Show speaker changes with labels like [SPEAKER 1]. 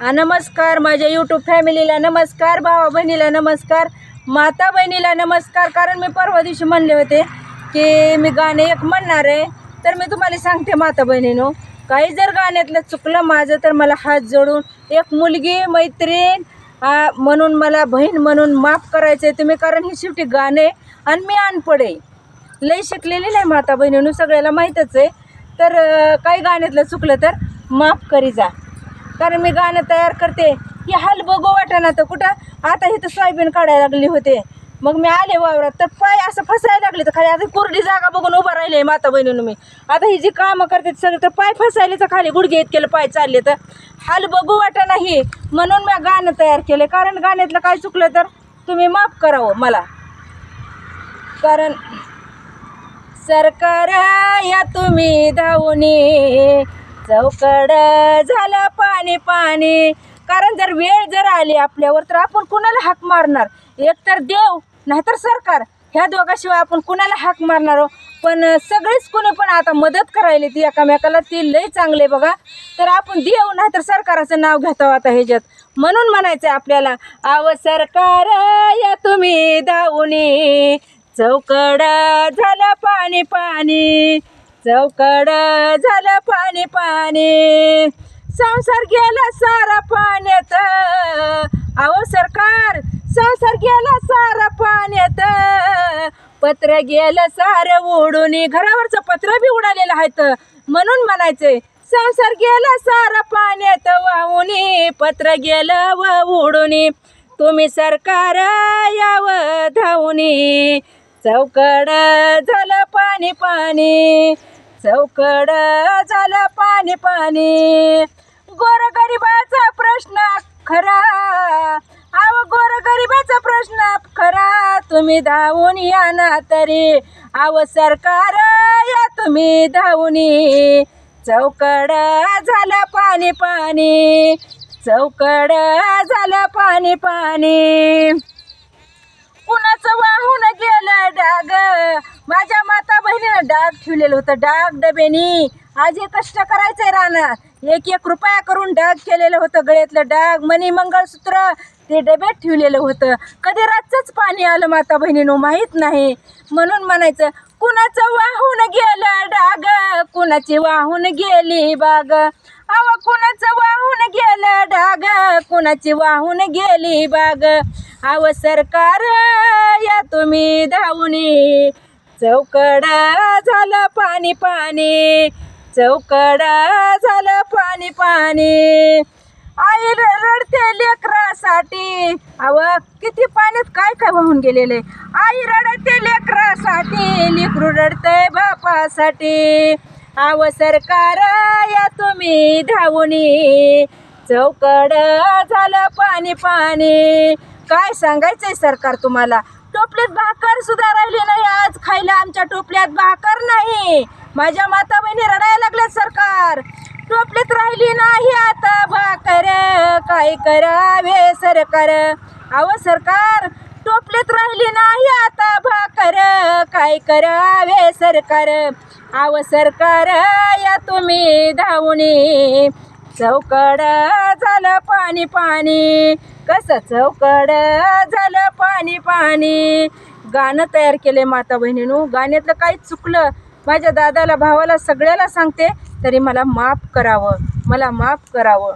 [SPEAKER 1] नमस्कार. माझ्या यूट्यूब फॅमिलीला नमस्कार भावा बहिणीला नमस्कार माता बहिणीला नमस्कार. कारण मी परवा दिवशी म्हणले होते की मी गाणे एक म्हणणार आहे. तर मी तुम्हाला सांगते माता बहिणीनो काही जर गाण्यातलं चुकलं माझं तर मला हात जोडून एक मुलगी मैत्रीण म्हणून मला बहीण म्हणून माफ करायचं आहे तुम्ही. कारण ही शेवटी गाणे आणि मी अनपडे आहे. लई शिकलेली नाही माता बहिणीनं सगळ्याला माहीतच आहे. तर काही गाण्यातलं चुकलं तर माफ करी जा. कारण मी गाणं तयार करते. हे हाल बघू वाटाना तर कुठं? आता इथं सोयाबीन काढायला लागली होते. मग मी आले वावरात तर पाय असं फसायला लागले तर खाली आता कोरडी जागा बघून उभं राहिले माता बहिणीनं मी. आता ही जी कामं करते सगळे तर पाय फसायले तर खाली गुडघे येत केलं पाय चालले तर. हाल बघू वाटा नाही म्हणून मी गाणं तयार केलं कारण गाण्यातलं काय चुकलं तर तुम्ही माफ करावं मला. कारण सरकार या तुम्ही धावून चौकड झालं पाणी पाणी. कारण जर वेळ जर आली आपल्यावर तर आपण कुणाला हाक मारणार? एक तर देव नाहीतर सरकार. ह्या दोघाशिवाय आपण कुणाला हाक मारणार पण सगळेच कोणी पण आता मदत करायला ती एकामेकाला ती लई चांगले बघा. तर आपण देऊ नाहीतर सरकाराचं नाव घेतो आता ह्याच्यात. म्हणून म्हणायचं आपल्याला आव सरकार या तुम्ही धावून चौकड झालं पाणी पाणी. चौकड झालं पाणी पाणी. संसार गेला सारा पाण्यात. अहो सरकार संसार गेला सारा पाण्यात. पत्र गेलं सारं उडून घरावरचं पत्र बी उडालेलं आहे तर म्हणून म्हणायचंय संसार गेला सारा पाण्यात वाहून पत्र गेलं व उडून तुम्ही सरकार याव धावून. चौकड झालं पाणी पाणी चौकड झालं पाणी पाणी. गोरगरिबाचा प्रश्न खरा. अहो गोरगरिबाचा प्रश्न खरा. तुम्ही धावून या ना तरी. अव सरकार या तुम्ही धावून. चौकड झालं पाणी पाणी. चौकड झालं पाणी पाणी. कुणाचं वाहून गेलं डाग? माझ्या डाग ठेवलेलं होतं. डाग डब्यानी आज हे कष्ट करायचंय राहणार एक एक रुपया करून डाग केलेलं होतं गळ्यातलं डाग. मणी मंगळसूत्र ते डब्यात ठेवलेलं होतं. कधी रातचंच पाणी आलं माता बहिणीनं माहीत नाही. म्हणून म्हणायचं कुणाचं वाहून गेलं डाग? कुणाची वाहून गेली बाग? अव कुणाचं वाहून गेलं डाग? कुणाची वाहून गेली बाग? अव सरकार या तुम्ही धावून चौकड झालं पाणी पाणी. चौकड झालं पाणी पाणी. आई रडते लेकरासाठी. अव किती पाण्यात काय काय वाहून गेलेले? आई रडते लेकरासाठी. लेकरू रडतंय बापासाठी. आव सरकार या तुम्ही धावून चौकड झालं पाणी पाणी. काय सांगायचंय सरकार तुम्हाला? टोपलीत भाकर सुद्धा राहिली नाही आज. खायला आमच्या टोपल्यात भाकर नाही. माझ्या माता बहिणी रडायला लागल्यात सरकार. टोपलीत राहिली नाही आता भाकर. काय करावे सरकार? अहो सरकार टोपलीत राहिली नाही आता भाकर. काय करावे सरकार? आव सरकार या तुम्ही धावून चौकड झालं पाणी पाणी. कसं चौकड झालं पाणी पाणी. गाणं तयार केले माता बहिणीनू. गाण्यातलं काही चुकलं माझ्या दादाला भावाला सगळ्याला सांगते तरी मला माफ करावं. मला माफ करावं.